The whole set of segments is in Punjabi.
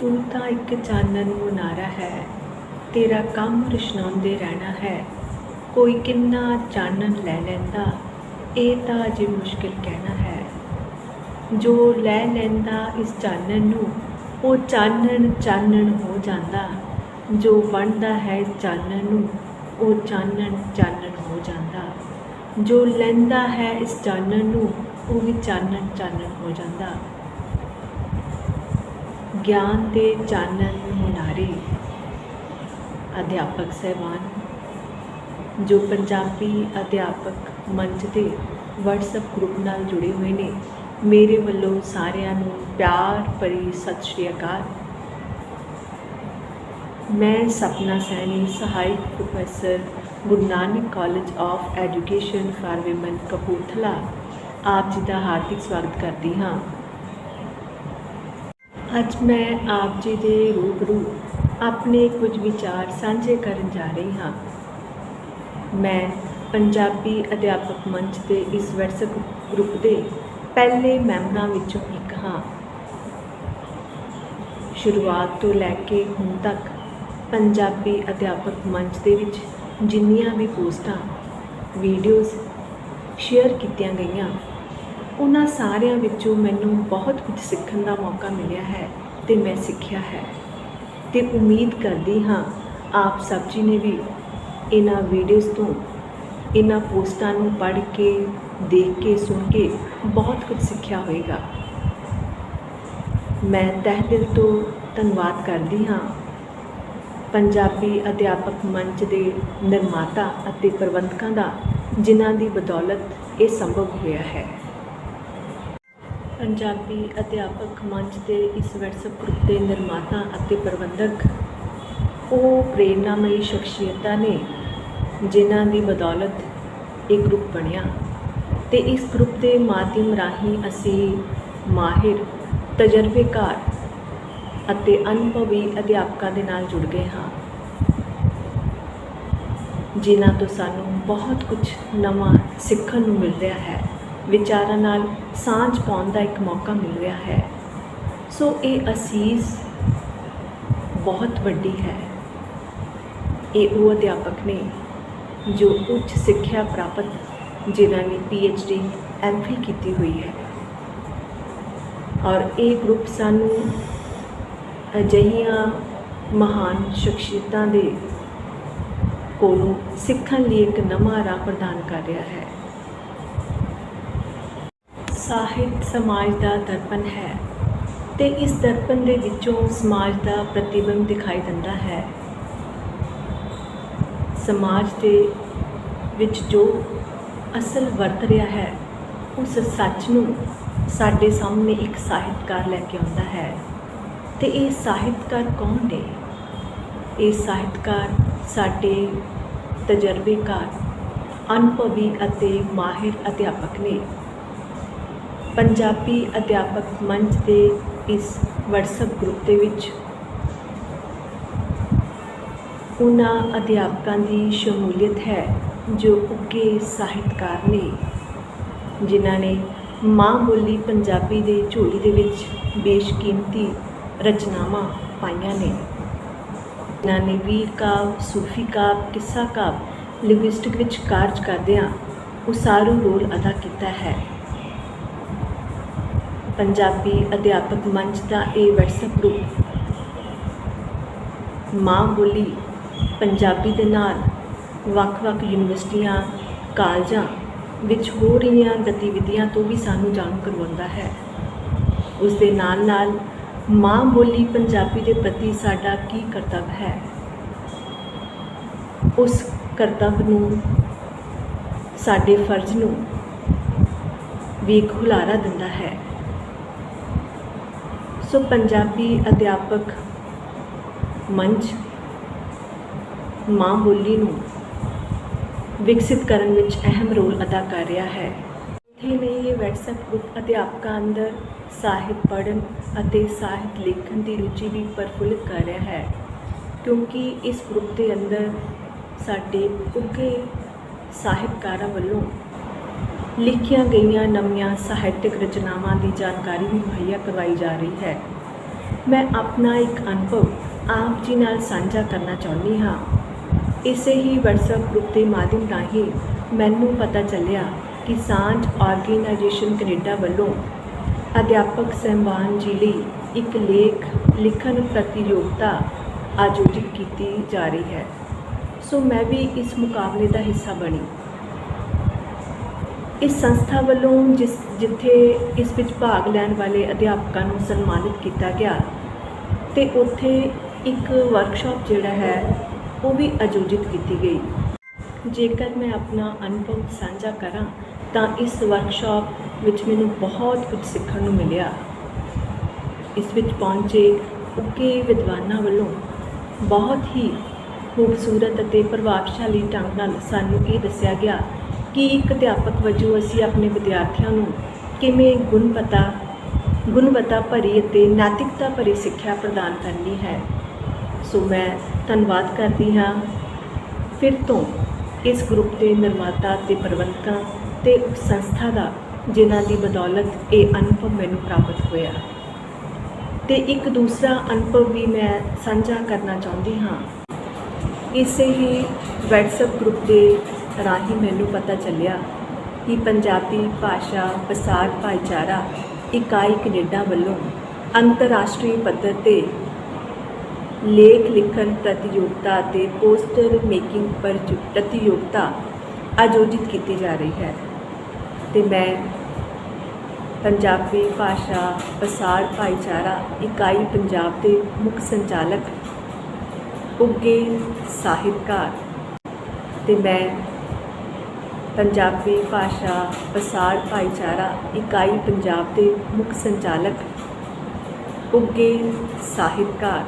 ਤੂੰ ਤਾਂ ਇੱਕ ਚਾਨਣ ਮੁਨਾਰਾ ਹੈ। ਤੇਰਾ ਕੰਮ ਰੁਸ਼ਨਾਉਂਦੇ ਰਹਿਣਾ ਹੈ। ਕੋਈ ਕਿੰਨਾ ਚਾਨਣ ਲੈ ਲੈਂਦਾ, ਇਹ ਤਾਂ ਅਜੇ ਮੁਸ਼ਕਿਲ ਕਹਿਣਾ ਹੈ। ਜੋ ਲੈ ਲੈਂਦਾ ਇਸ ਚਾਨਣ ਨੂੰ, ਉਹ ਚਾਨਣ ਚਾਨਣ ਹੋ ਜਾਂਦਾ। ਜੋ ਵੰਡਦਾ ਹੈ ਇਸ ਚਾਨਣ ਨੂੰ, ਉਹ ਚਾਨਣ ਚਾਨਣ ਹੋ ਜਾਂਦਾ। ਜੋ ਲੈਂਦਾ ਹੈ ਇਸ ਚਾਨਣ ਨੂੰ, ਉਹ ਵੀ ਚਾਨਣ ਚਾਨਣ ਹੋ ਜਾਂਦਾ। ਗਿਆਨ ਦੇ ਚਾਨਣ ਮੁਨਾਰੇ। ਅਧਿਆਪਕ ਸਹਿਬਾਨ, ਜੋ ਪੰਜਾਬੀ ਅਧਿਆਪਕ ਮੰਚ ਦੇ WhatsApp ਗਰੁੱਪ ਨਾਲ ਜੁੜੇ ਹੋਏ ਨੇ, ਮੇਰੇ ਵੱਲੋਂ ਸਾਰਿਆਂ ਨੂੰ ਪਿਆਰ ਭਰੀ ਸਤਿ ਸ਼੍ਰੀ ਅਕਾਲ। ਮੈਂ ਸਪਨਾ ਸੈਣੀ, ਸਹਾਇਕ professor Guru Nanak college of education for women Kapurthala, ਆਪ ਜੀ ਦਾ ਹਾਰਦਿਕ ਸਵਾਗਤ ਕਰਦੀ ਹਾਂ। ਅੱਜ ਮੈਂ ਆਪ ਜੀ ਦੇ ਰੂਬਰੂ ਆਪਣੇ ਕੁਝ ਵਿਚਾਰ ਸਾਂਝੇ ਕਰਨ ਜਾ ਰਹੀ ਹਾਂ। ਮੈਂ ਪੰਜਾਬੀ ਅਧਿਆਪਕ ਮੰਚ ਦੇ ਇਸ ਵਟਸਐਪ ਗਰੁੱਪ ਦੇ ਪਹਿਲੇ ਮੈਂਬਰਾਂ ਵਿੱਚੋਂ ਇੱਕ ਹਾਂ। ਸ਼ੁਰੂਆਤ ਤੋਂ ਲੈ ਕੇ ਹੁਣ ਤੱਕ ਪੰਜਾਬੀ ਅਧਿਆਪਕ ਮੰਚ ਦੇ ਵਿੱਚ ਜਿੰਨੀਆਂ ਵੀ ਪੋਸਟਾਂ, ਵੀਡੀਓਜ਼ ਸ਼ੇਅਰ ਕੀਤੀਆਂ ਗਈਆਂ ਉਹਨਾਂ ਸਾਰਿਆਂ ਵਿੱਚੋਂ ਮੈਨੂੰ ਬਹੁਤ ਕੁਝ ਸਿੱਖਣ ਦਾ ਮੌਕਾ ਮਿਲਿਆ ਹੈ ਤੇ ਮੈਂ ਸਿੱਖਿਆ ਹੈ। ਤੇ ਉਮੀਦ ਕਰਦੀ ਹਾਂ ਆਪ ਸਭ ਜੀ ਨੇ ਵੀ ਇਹਨਾਂ ਵੀਡੀਓਜ਼ ਤੋਂ, ਇਹਨਾਂ ਪੋਸਟਾਂ ਨੂੰ ਪੜ੍ਹ ਕੇ, ਦੇਖ ਕੇ, ਸੁਣ ਕੇ ਬਹੁਤ ਕੁਝ ਸਿੱਖਿਆ ਹੋਵੇਗਾ ਮੈਂ ਤਹਿ ਦਿਲ ਤੋਂ ਧੰਨਵਾਦ ਕਰਦੀ ਹਾਂ। ਪੰਜਾਬੀ ਅਧਿਆਪਕ ਮੰਚ ਦੇ ਨਿਰਮਾਤਾ ਅਤੇ ਪ੍ਰਬੰਧਕਾਂ ਦਾ, ਜਿਨ੍ਹਾਂ ਦੀ ਬਦੌਲਤ ਇਹ ਸੰਭਵ ਹੋਇਆ ਹੈ। ਪੰਜਾਬੀ ਅਧਿਆਪਕ ਮੰਚ ਦੇ ਇਸ WhatsApp ਗਰੁੱਪ ਦੇ ਨਿਰਮਾਤਾ ਅਤੇ ਪ੍ਰਬੰਧਕ, ਉਹ ਪ੍ਰੇਰਨਾਮਈ ਸ਼ਖਸੀਅਤਾਂ ਨੇ, ਜਿਨ੍ਹਾਂ ਦੀ ਬਦੌਲਤ ਇਹ ਗਰੁੱਪ ਬਣਿਆ। ਤੇ ਇਸ ਗਰੁੱਪ ਦੇ ਮਾਧਿਅਮ ਰਾਹੀਂ ਅਸੀਂ ਮਾਹਿਰ, ਤਜਰਬੇਕਾਰ ਅਤੇ ਅਨੁਭਵੀ ਅਧਿਆਪਕਾਂ ਦੇ ਨਾਲ ਜੁੜ ਗਏ ਹਾਂ, ਜਿਨ੍ਹਾਂ ਤੋਂ ਸਾਨੂੰ ਬਹੁਤ ਕੁਝ ਨਵਾਂ ਸਿੱਖਣ ਨੂੰ ਮਿਲ ਰਿਹਾ ਹੈ। ਵਿਚਾਰਾਂ ਨਾਲ ਸਾਂਝ ਪਾਉਣ ਦਾ ਇੱਕ ਮੌਕਾ ਮਿਲ ਰਿਹਾ ਹੈ। ਸੋ ਇਹ ਅਸੀਸ ਬਹੁਤ ਵੱਡੀ ਹੈ। ਇਹ ਉਹ ਅਧਿਆਪਕ ਨੇ ਜੋ ਉੱਚ ਸਿੱਖਿਆ ਪ੍ਰਾਪਤ ਜਿਨ੍ਹਾਂ ਨੇ ਡੀ ਐਮਫਿਲ ਕੀਤੀ ਹੋਈ ਹੈ। ਔਰ ਇਹ ਗਰੁੱਪ ਸਾਨੂੰ ਅਜਿਹੀਆਂ ਮਹਾਨ ਸ਼ਖਸੀਅਤਾਂ ਦੇ ਕੋਲੋਂ ਸਿੱਖਣ ਲਈ ਇੱਕ ਨਵਾਂ ਰਾਹ ਪ੍ਰਦਾਨ ਕਰ ਰਿਹਾ ਹੈ। ਸਾਹਿਤ ਸਮਾਜ ਦਾ ਦਰਪਣ ਹੈ ਤੇ ਇਸ ਦਰਪਣ ਦੇ ਵਿੱਚੋਂ ਸਮਾਜ ਦਾ ਪ੍ਰਤੀਬਿੰਬ ਦਿਖਾਈ ਦਿੰਦਾ ਹੈ। ਸਮਾਜ ਦੇ ਵਿੱਚ ਜੋ ਅਸਲ ਵਰਤ ਰਿਹਾ ਹੈ, ਉਸ ਸੱਚ ਨੂੰ ਸਾਡੇ ਸਾਹਮਣੇ ਇੱਕ ਸਾਹਿਤਕਾਰ ਲੈ ਕੇ ਆਉਂਦਾ ਹੈ। ਤੇ ਇਹ ਸਾਹਿਤਕਾਰ ਕੌਣ ਨੇ? ਇਹ ਸਾਹਿਤਕਾਰ ਸਾਡੇ ਤਜਰਬੇਕਾਰ, ਅਨੁਭਵੀ ਅਤੇ ਮਾਹਿਰ ਅਧਿਆਪਕ ਨੇ। ਪੰਜਾਬੀ ਅਧਿਆਪਕ ਮੰਚ ਦੇ ਇਸ WhatsApp ਗਰੁੱਪ ਦੇ ਵਿੱਚ। ਉਹਨਾਂ ਅਧਿਆਪਕਾਂ ਦੀ ਸ਼ਮੂਲੀਅਤ ਹੈ ਜੋ ਉੱਗੇ ਸਾਹਿਤਕਾਰ ਨੇ, ਜਿਨ੍ਹਾਂ ਨੇ ਮਾਂ ਬੋਲੀ ਪੰਜਾਬੀ ਦੇ ਝੋਲੀ ਦੇ ਵਿੱਚ ਬੇਸ਼ਕੀਮਤੀ ਰਚਨਾਵਾਂ ਪਾਈਆਂ ਨੇ। ਜਿਨ੍ਹਾਂ ਨੇ ਵੀਰ ਕਾਵ ਸੂਫੀ ਕਾਵ ਕਿੱਸਾ ਕਾਵ ਲਿੰਗੁਇਸਟਿਕ ਵਿੱਚ ਕਾਰਜ ਕਰਦਿਆਂ ਉਸਾਰੂ ਰੋਲ ਅਦਾ ਕੀਤਾ ਹੈ। ਪੰਜਾਬੀ ਅਧਿਆਪਕ ਮੰਚ ਦਾ ਇਹ WhatsApp ਗਰੁੱਪ ਮਾਂ ਬੋਲੀ, ਪੰਜਾਬੀ ਦੇ ਨਾਲ ਵੱਖ-ਵੱਖ ਯੂਨੀਵਰਸਿਟੀਆਂ, ਕਾਲਜਾਂ ਵਿੱਚ ਹੋ ਰਹੀਆਂ ਗਤੀਵਿਧੀਆਂ ਤੋਂ ਵੀ ਸਾਨੂੰ ਜਾਣੂ ਕਰਵਾਉਂਦਾ ਹੈ। ਉਸ ਦੇ ਨਾਲ ਨਾਲ ਮਾਂ ਬੋਲੀ ਪੰਜਾਬੀ ਦੇ ਪ੍ਰਤੀ ਸਾਡਾ ਕੀ ਕਰਤੱਵ ਹੈ? ਉਸ ਕਰਤੱਵ ਨੂੰ, ਸਾਡੇ ਫਰਜ਼ ਨੂੰ ਵੀ ਇੱਕ ਹੁਲਾਰਾ ਦਿੰਦਾ ਹੈ। ਸੋ ਪੰਜਾਬੀ ਅਧਿਆਪਕ ਮੰਚ ਮਾਂ ਬੋਲੀ ਨੂੰ ਵਿਕਸਿਤ ਕਰਨ ਵਿੱਚ ਅਹਿਮ ਰੋਲ ਅਦਾ ਕਰ ਰਿਹਾ ਹੈ। ਇੱਥੇ ਨਹੀਂ ਇਹ WhatsApp ਗਰੁੱਪ ਅਧਿਆਪਕਾਂ ਅੰਦਰ ਸਾਹਿਤ ਪੜ੍ਹਨ ਅਤੇ ਸਾਹਿਤ ਲਿਖਣ ਦੀ ਰੁਚੀ ਵੀ ਪ੍ਰਫੁੱਲਿਤ ਕਰ ਰਿਹਾ ਹੈ, ਕਿਉਂਕਿ ਇਸ ਗਰੁੱਪ ਦੇ ਅੰਦਰ ਸਾਡੇ ਉੱਘੇ ਸਾਹਿਤਕਾਰਾਂ ਵੱਲੋਂ ਲਿਖੀਆਂ ਗਈਆਂ ਨਵੀਆਂ ਸਾਹਿਤਕ ਰਚਨਾਵਾਂ ਦੀ ਜਾਣਕਾਰੀ ਵੀ ਮੁਹੱਈਆ ਕਰਵਾਈ ਜਾ ਰਹੀ ਹੈ। ਮੈਂ ਆਪਣਾ ਇੱਕ ਅਨੁਭਵ ਆਪ ਜੀ ਨਾਲ ਸਾਂਝਾ ਕਰਨਾ ਚਾਹੁੰਦੀ ਹਾਂ। ਇਸੇ ਹੀ WhatsApp ਗਰੁੱਪ ਦੇ ਮਾਧਿਅਮ ਰਾਹੀਂ ਮੈਨੂੰ ਪਤਾ ਚੱਲਿਆ ਕਿ ਸਾਂਝ ਆਰਗੇਨਾਈਜੇਸ਼ਨ ਕੈਨੇਡਾ ਵੱਲੋਂ ਅਧਿਆਪਕ ਸਹਿਬਾਨ ਜੀ ਲਈ ਇੱਕ ਲੇਖ ਲਿਖਣ ਪ੍ਰਤੀਯੋਗਤਾ ਆਯੋਜਿਤ ਕੀਤੀ ਜਾ ਰਹੀ ਹੈ। ਸੋ ਮੈਂ ਵੀ ਇਸ ਮੁਕਾਬਲੇ ਦਾ ਹਿੱਸਾ ਬਣੀ। ਇਸ ਸੰਸਥਾ ਵੱਲੋਂ ਜਿਸ, ਜਿੱਥੇ ਇਸ ਵਿੱਚ ਭਾਗ ਲੈਣ ਵਾਲੇ ਅਧਿਆਪਕਾਂ ਨੂੰ ਸਨਮਾਨਿਤ ਕੀਤਾ ਗਿਆ ਤੇ ਉੱਥੇ ਇੱਕ ਵਰਕਸ਼ਾਪ ਜਿਹੜਾ ਹੈ, ਉਹ ਵੀ ਆਯੋਜਿਤ ਕੀਤੀ ਗਈ। ਜੇਕਰ ਮੈਂ ਆਪਣਾ ਅਨੁਭਵ ਸਾਂਝਾ ਕਰਾਂ, ਤਾਂ ਇਸ ਵਰਕਸ਼ਾਪ ਵਿੱਚ ਮੈਨੂੰ ਬਹੁਤ ਕੁਝ ਸਿੱਖਣ ਨੂੰ ਮਿਲਿਆ। ਇਸ ਵਿੱਚ ਪਹੁੰਚੇ ਉੱਘੇ ਵਿਦਵਾਨਾਂ ਵੱਲੋਂ ਬਹੁਤ ਹੀ ਖੂਬਸੂਰਤ ਅਤੇ ਪ੍ਰਭਾਵਸ਼ਾਲੀ ਢੰਗ ਨਾਲ ਸਾਨੂੰ ਇਹ ਦੱਸਿਆ ਗਿਆ ਕਿ ਇੱਕ ਅਧਿਆਪਕ ਵਜੋਂ ਅਸੀਂ ਆਪਣੇ ਵਿਦਿਆਰਥੀਆਂ ਨੂੰ ਕਿਵੇਂ ਗੁਣਵੱਤਾ ਗੁਣਵੱਤਾ ਭਰੀ ਅਤੇ ਨੈਤਿਕਤਾ ਭਰੀ ਸਿੱਖਿਆ ਪ੍ਰਦਾਨ ਕਰਨੀ ਹੈ। ਸੋ ਮੈਂ ਧੰਨਵਾਦ ਕਰਦੀ ਹਾਂ। ਫਿਰ ਤੋਂ ਇਸ ਗਰੁੱਪ ਦੇ ਨਿਰਮਾਤਾ ਤੇ ਪ੍ਰਬੰਧਕਾਂ ਤੇ ਸੰਸਥਾ ਦਾ, ਜਿਨ੍ਹਾਂ ਦੀ ਬਦੌਲਤ ਇਹ ਅਨੁਭਵ ਮੈਨੂੰ ਪ੍ਰਾਪਤ ਹੋਇਆ। ਤੇ ਇੱਕ ਦੂਸਰਾ ਅਨੁਭਵ ਵੀ ਮੈਂ ਸਾਂਝਾ ਕਰਨਾ ਚਾਹੁੰਦੀ ਹਾਂ। ਇਸੇ ਹੀ WhatsApp ਗਰੁੱਪ ਦੇ ਰਾਹੀਂ ਮੈਨੂੰ ਪਤਾ ਚੱਲਿਆ ਕਿ ਪੰਜਾਬੀ ਭਾਸ਼ਾ ਪ੍ਰਸਾਰ ਭਾਈਚਾਰਾ, ਇਕਾਈ ਕੈਨੇਡਾ ਵੱਲੋਂ ਅੰਤਰਰਾਸ਼ਟਰੀ ਪੱਧਰ ਤੇ ਲੇਖ ਲਿਖਣ ਪ੍ਰਤੀਯੋਗਤਾ ਅਤੇ ਪੋਸਟਰ ਮੇਕਿੰਗ ਪ੍ਰਤੀਯੋਗਤਾ ਆਯੋਜਿਤ ਕੀਤੀ ਜਾ ਰਹੀ ਹੈ। ਤੇ ਮੈਂ ਪੰਜਾਬੀ ਭਾਸ਼ਾ ਪਸਾਰ ਭਾਈਚਾਰਾ, ਇਕਾਈ ਪੰਜਾਬ ਦੇ ਮੁੱਖ ਸੰਚਾਲਕ ਉੱਗੇ ਸਾਹਿਤਕਾਰ। ਤੇ ਮੈਂ ਪੰਜਾਬੀ ਭਾਸ਼ਾ ਪ੍ਰਸਾਰ ਭਾਈਚਾਰਾ, ਇਕਾਈ ਪੰਜਾਬ ਦੇ ਮੁੱਖ ਸੰਚਾਲਕ, ਉੱਘੇ ਸਾਹਿਤਕਾਰ।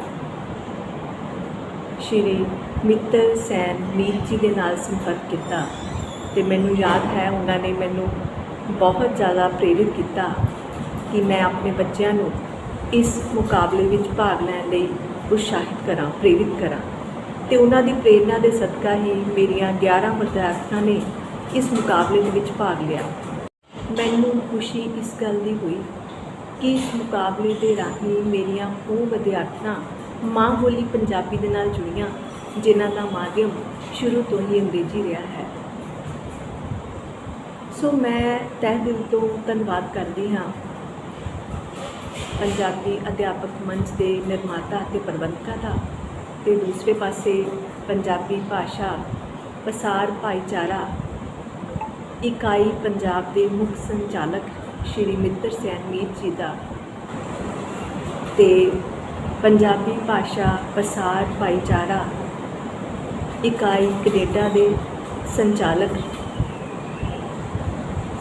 ਸ਼੍ਰੀ ਮਿੱਤਰ ਸੈਨ ਮੀਰ ਜੀ ਦੇ ਨਾਲ ਸੰਪਰਕ ਕੀਤਾ ਤੇ ਮੈਨੂੰ ਯਾਦ ਹੈ, ਉਹਨਾਂ ਨੇ ਮੈਨੂੰ ਬਹੁਤ ਜ਼ਿਆਦਾ ਪ੍ਰੇਰਿਤ ਕੀਤਾ ਕਿ ਮੈਂ ਆਪਣੇ ਬੱਚਿਆਂ ਨੂੰ ਇਸ ਮੁਕਾਬਲੇ ਵਿੱਚ ਭਾਗ ਲੈਣ ਲਈ ਉਤਸ਼ਾਹਿਤ ਕਰਾਂ, ਪ੍ਰੇਰਿਤ ਕਰਾਂ। ਤੇ ਉਹਨਾਂ ਦੀ ਪ੍ਰੇਰਣਾ ਦੇ ਸਦਕਾ ਹੀ ਮੇਰੀਆਂ 11 ਵਿਦਿਆਰਥਣਾਂ ਨੇ ਇਸ ਮੁਕਾਬਲੇ ਦੇ ਵਿੱਚ ਭਾਗ ਲਿਆ। ਮੈਨੂੰ ਖੁਸ਼ੀ ਇਸ ਗੱਲ ਦੀ ਹੋਈ ਕਿ ਇਸ ਮੁਕਾਬਲੇ ਦੇ ਰਾਹੀਂ ਮੇਰੀਆਂ ਉਹ ਵਿਦਿਆਰਥਣਾਂ ਮਾਂ ਬੋਲੀ ਪੰਜਾਬੀ ਦੇ ਨਾਲ ਜੁੜੀਆਂ, ਜਿਨ੍ਹਾਂ ਦਾ ਮਾਧਿਅਮ ਸ਼ੁਰੂ ਤੋਂ ਹੀ ਅੰਗਰੇਜ਼ੀ ਰਿਹਾ ਹੈ। ਸੋ ਮੈਂ ਤਹਿ ਦਿਲ ਤੋਂ ਧੰਨਵਾਦ ਕਰਦੀ ਹਾਂ ਪੰਜਾਬੀ ਅਧਿਆਪਕ ਮੰਚ ਦੇ ਨਿਰਮਾਤਾ ਅਤੇ ਪ੍ਰਬੰਧਕਾਂ ਦਾ ਤੇ ਦੂਸਰੇ ਪਾਸੇ ਪੰਜਾਬੀ ਭਾਸ਼ਾ ਪਸਾਰ ਭਾਈਚਾਰਾ ਇਕਾਈ ਪੰਜਾਬ ਦੇ ਮੁੱਖ ਸੰਚਾਲਕ ਸ਼੍ਰੀ ਮਿੱਤਰ ਸੈਨਮੀਤ ਜੀ ਦਾ ਤੇ ਪੰਜਾਬੀ ਭਾਸ਼ਾ ਪ੍ਰਸਾਰ ਭਾਈਚਾਰਾ ਇਕਾਈ ਕੈਨੇਡਾ ਦੇ ਸੰਚਾਲਕ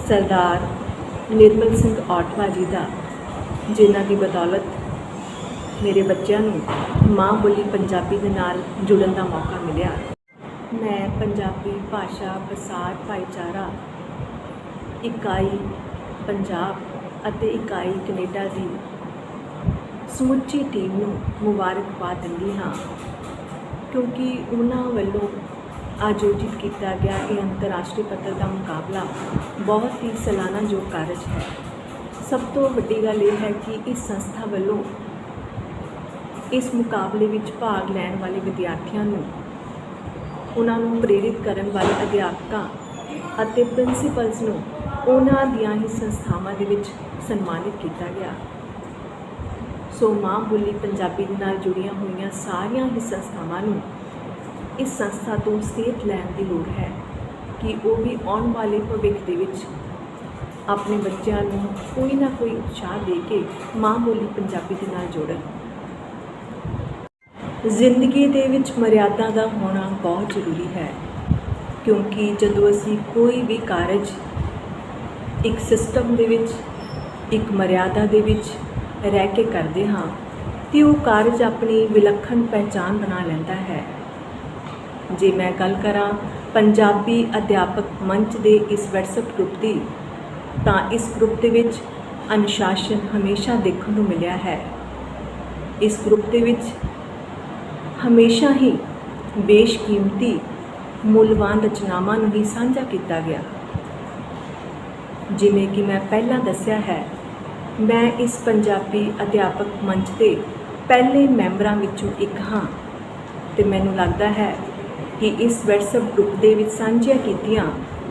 ਸਰਦਾਰ ਨਿਰਮਲ ਸਿੰਘ ਆਟਵਾ ਜੀ ਦਾ, ਜਿਨ੍ਹਾਂ ਦੀ ਬਦੌਲਤ ਮੇਰੇ ਬੱਚਿਆਂ ਨੂੰ ਮਾਂ ਬੋਲੀ ਪੰਜਾਬੀ ਦੇ ਨਾਲ ਜੁੜਨ ਦਾ ਮੌਕਾ ਮਿਲਿਆ। ਮੈਂ ਪੰਜਾਬੀ ਭਾਸ਼ਾ ਪ੍ਰਸਾਰ ਭਾਈਚਾਰਾ ਇਕਾਈ ਪੰਜਾਬ ਅਤੇ ਇਕਾਈ ਕੈਨੇਡਾ ਦੀ ਸਮੁੱਚੀ ਟੀਮ ਨੂੰ ਮੁਬਾਰਕਬਾਦ ਦਿੰਦੀ ਹਾਂ, ਕਿਉਂਕਿ ਉਹਨਾਂ ਵੱਲੋਂ ਆਯੋਜਿਤ ਕੀਤਾ ਗਿਆ ਇਹ ਅੰਤਰਰਾਸ਼ਟਰੀ ਪੱਧਰ ਦਾ ਮੁਕਾਬਲਾ ਬਹੁਤ ਹੀ ਸਲਾਨਾਯੋਗ ਕਾਰਜ ਹੈ। ਸਭ ਤੋਂ ਵੱਡੀ ਗੱਲ ਇਹ ਹੈ ਕਿ ਇਸ ਸੰਸਥਾ ਵੱਲੋਂ ਇਸ ਮੁਕਾਬਲੇ ਵਿੱਚ ਭਾਗ ਲੈਣ ਵਾਲੇ ਵਿਦਿਆਰਥੀਆਂ ਨੂੰ, ਉਹਨਾਂ ਨੂੰ ਪ੍ਰੇਰਿਤ ਕਰਨ ਵਾਲੇ ਅਧਿਆਪਕਾਂ ਅਤੇ ਪ੍ਰਿੰਸੀਪਲਸ ਨੂੰ ਉਹਨਾਂ ਦੀਆਂ ਹੀ ਸੰਸਥਾਵਾਂ ਦੇ ਵਿੱਚ ਸਨਮਾਨਿਤ ਕੀਤਾ ਗਿਆ। ਸੋ ਮਾਂ ਬੋਲੀ ਪੰਜਾਬੀ ਦੇ ਨਾਲ ਜੁੜੀਆਂ ਹੋਈਆਂ ਸਾਰੀਆਂ ਹੀ ਸੰਸਥਾਵਾਂ ਨੂੰ ਇਸ ਸੰਸਥਾ ਤੋਂ ਸੇਧ ਲੈਣ ਦੀ ਲੋੜ ਹੈ ਕਿ ਉਹ ਵੀ ਆਉਣ ਵਾਲੇ ਭਵਿੱਖ ਦੇ ਵਿੱਚ ਆਪਣੇ ਬੱਚਿਆਂ ਨੂੰ ਕੋਈ ਨਾ ਕੋਈ ਉਤਸ਼ਾਹ ਦੇ ਕੇ ਮਾਂ ਬੋਲੀ ਪੰਜਾਬੀ ਦੇ ਨਾਲ ਜੋੜਨ। ਜ਼ਿੰਦਗੀ ਦੇ ਵਿੱਚ ਮਰਿਆਦਾ ਦਾ ਹੋਣਾ ਬਹੁਤ ਜ਼ਰੂਰੀ ਹੈ, ਕਿਉਂਕਿ ਜਦੋਂ ਅਸੀਂ ਕੋਈ ਵੀ ਕਾਰਜ ਇੱਕ ਸਿਸਟਮ ਦੇ ਵਿੱਚ, ਇੱਕ ਮਰਿਆਦਾ ਦੇ ਵਿੱਚ ਰਹਿ ਕੇ ਕਰਦੇ ਹਾਂ ਤੇ ਉਹ ਕਾਰਜ ਆਪਣੀ ਵਿਲੱਖਣ ਪਹਿਚਾਨ ਬਣਾ ਲੈਂਦਾ ਹੈ। ਜੇ ਮੈਂ ਗੱਲ ਕਰਾਂ ਪੰਜਾਬੀ ਅਧਿਆਪਕ ਮੰਚ ਦੇ ਇਸ WhatsApp ਗਰੁੱਪ ਦੀ, ਤਾਂ ਇਸ ਗਰੁੱਪ ਦੇ ਵਿੱਚ ਅਨੁਸ਼ਾਸਨ ਹਮੇਸ਼ਾ ਦੇਖਣ ਨੂੰ ਮਿਲਿਆ ਹੈ। ਇਸ ਗਰੁੱਪ ਦੇ ਵਿੱਚ ਹਮੇਸ਼ਾ ਹੀ ਬੇਸ਼ਕੀਮਤੀ, ਮੁੱਲਵਾਨ ਰਚਨਾਵਾਂ ਨੂੰ ਹੀ ਸਾਂਝਾ ਕੀਤਾ ਗਿਆ। ਜਿਵੇਂ ਕਿ ਮੈਂ ਪਹਿਲਾਂ ਦੱਸਿਆ ਹੈ, ਮੈਂ ਇਸ ਪੰਜਾਬੀ ਅਧਿਆਪਕ ਮੰਚ ਦੇ ਪਹਿਲੇ ਮੈਂਬਰਾਂ ਵਿੱਚੋਂ ਇੱਕ ਹਾਂ ਤੇ ਮੈਨੂੰ ਲੱਗਦਾ ਹੈ ਕਿ ਇਸ WhatsApp ਗਰੁੱਪ ਦੇ ਵਿੱਚ ਸਾਂਝੀਆਂ ਕੀਤੀਆਂ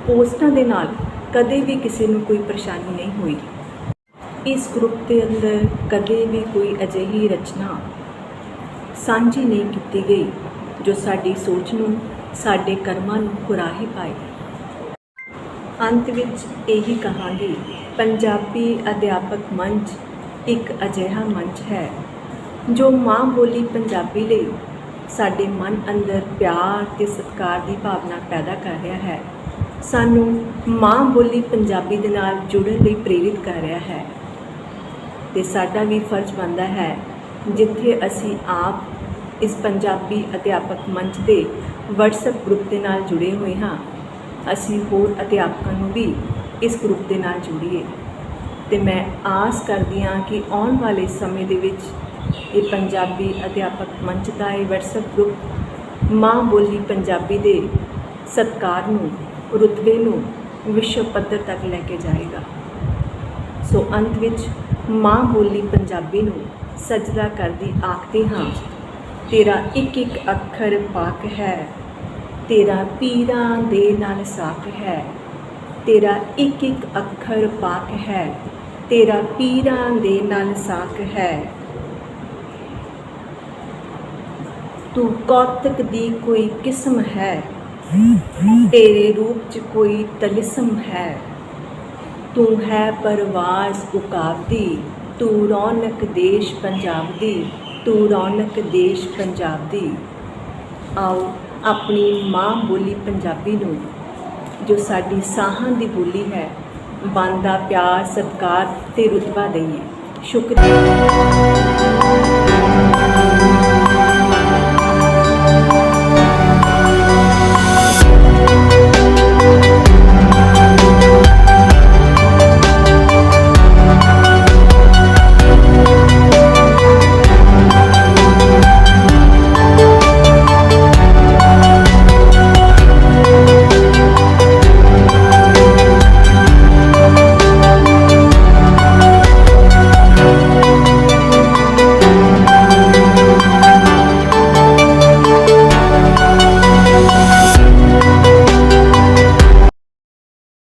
ਪੋਸਟਾਂ ਦੇ ਨਾਲ ਕਦੇ ਵੀ ਕਿਸੇ ਨੂੰ ਕੋਈ ਪਰੇਸ਼ਾਨੀ ਨਹੀਂ ਹੋਈ ਇਸ ਗਰੁੱਪ ਦੇ ਅੰਦਰ ਕਦੇ ਵੀ ਕੋਈ ਅਜਿਹੀ ਰਚਨਾ ਸਾਂਝੀ ਨਹੀਂ ਕੀਤੀ ਗਈ ਜੋ ਸਾਡੀ ਸੋਚ ਨੂੰ, ਸਾਡੇ ਕਰਮਾਂ ਨੂੰ ਕੁਰਾਹੀ ਪਾਏ ਅੰਤ ਵਿੱਚ ਇਹੀ ਕਹਾਂਗੀ, ਪੰਜਾਬੀ ਅਧਿਆਪਕ ਮੰਚ ਇੱਕ ਅਜਿਹਾ ਮੰਚ ਹੈ, ਜੋ ਮਾਂ ਬੋਲੀ ਪੰਜਾਬੀ ਲਈ ਸਾਡੇ ਮਨ ਅੰਦਰ ਪਿਆਰ ਤੇ ਸਤਿਕਾਰ ਦੀ ਭਾਵਨਾ ਪੈਦਾ ਕਰ ਰਿਹਾ ਹੈ। ਸਾਨੂੰ ਮਾਂ ਬੋਲੀ ਪੰਜਾਬੀ ਦੇ ਨਾਲ ਜੁੜਨ ਲਈ ਪ੍ਰੇਰਿਤ ਕਰ ਰਿਹਾ ਹੈ। ਤੇ ਸਾਡਾ ਵੀ ਫਰਜ਼ ਬਣਦਾ ਹੈ, ਜਿੱਥੇ ਅਸੀਂ ਆਪ ਇਸ ਪੰਜਾਬੀ ਅਧਿਆਪਕ ਮੰਚ ਦੇ WhatsApp ਗਰੁੱਪ ਦੇ ਨਾਲ ਜੁੜੇ ਹੋਏ ਹਾਂ। ਅਸੀਂ ਹੋਰ ਅਧਿਆਪਕਾਂ ਨੂੰ ਵੀ ਇਸ ਗਰੁੱਪ ਦੇ ਨਾਲ ਜੋੜੀਏ। ਤੇ ਮੈਂ ਆਸ ਕਰਦੀ ਹਾਂ ਕਿ ਆਉਣ ਵਾਲੇ ਸਮੇਂ ਦੇ ਵਿੱਚ ਇਹ ਪੰਜਾਬੀ ਅਧਿਆਪਕ ਮੰਚ ਦਾ ਇਹ WhatsApp ਗਰੁੱਪ ਮਾਂ ਬੋਲੀ ਪੰਜਾਬੀ ਦੇ ਸਤਕਾਰ ਨੂੰ, ਰੁਤਬੇ ਨੂੰ ਵਿਸ਼ਵ ਪੱਧਰ ਤੱਕ ਲੈ ਕੇ ਜਾਏਗਾ। ਸੋ ਅੰਤ ਵਿੱਚ ਮਾਂ ਬੋਲੀ ਪੰਜਾਬੀ ਨੂੰ ਸਜਦਾ ਕਰਦੀ ਆਖਦੇ ਹਾਂ, ਤੇਰਾ ਇੱਕ ਇੱਕ ਅੱਖਰ ਪਾਕ ਹੈ। ਤੇਰਾ ਪੀਰਾਂ ਦੇ ਨਾਲ ਸਾਕ ਹੈ। ਤੇਰਾ ਇੱਕ ਇੱਕ ਅੱਖਰ ਪਾਕ ਹੈ। ਤੇਰਾ ਪੀਰਾਂ ਦੇ ਨਾਲ ਸਾਕ ਹੈ। ਤੂੰ ਕੌਤਕ ਦੀ ਕੋਈ ਕਿਸਮ ਹੈ। ਤੇਰੇ ਰੂਪ 'ਚ ਕੋਈ ਤਲਿਸਮ ਹੈ। ਤੂੰ ਹੈ ਪਰਵਾਜ਼ ਉਕਾਬ ਦੀ ਤੂੰ ਰੌਣਕ ਦੇਸ਼ ਪੰਜਾਬ ਦੀ। ਤੂੰ ਰੌਣਕ ਦੇਸ਼ ਪੰਜਾਬ ਦੀ। ਆਓ ਆਪਣੀ ਮਾਂ ਬੋਲੀ ਪੰਜਾਬੀ ਨੂੰ। ਜੋ ਸਾਡੀ ਸਾਹਾਂ ਦੀ ਬੋਲੀ ਹੈ ਬਣਦਾ ਪਿਆਰ, ਸਤਿਕਾਰ ਤੇ ਰੁਤਬਾ ਦਈਏ। ਸ਼ੁਕਰੀਆ।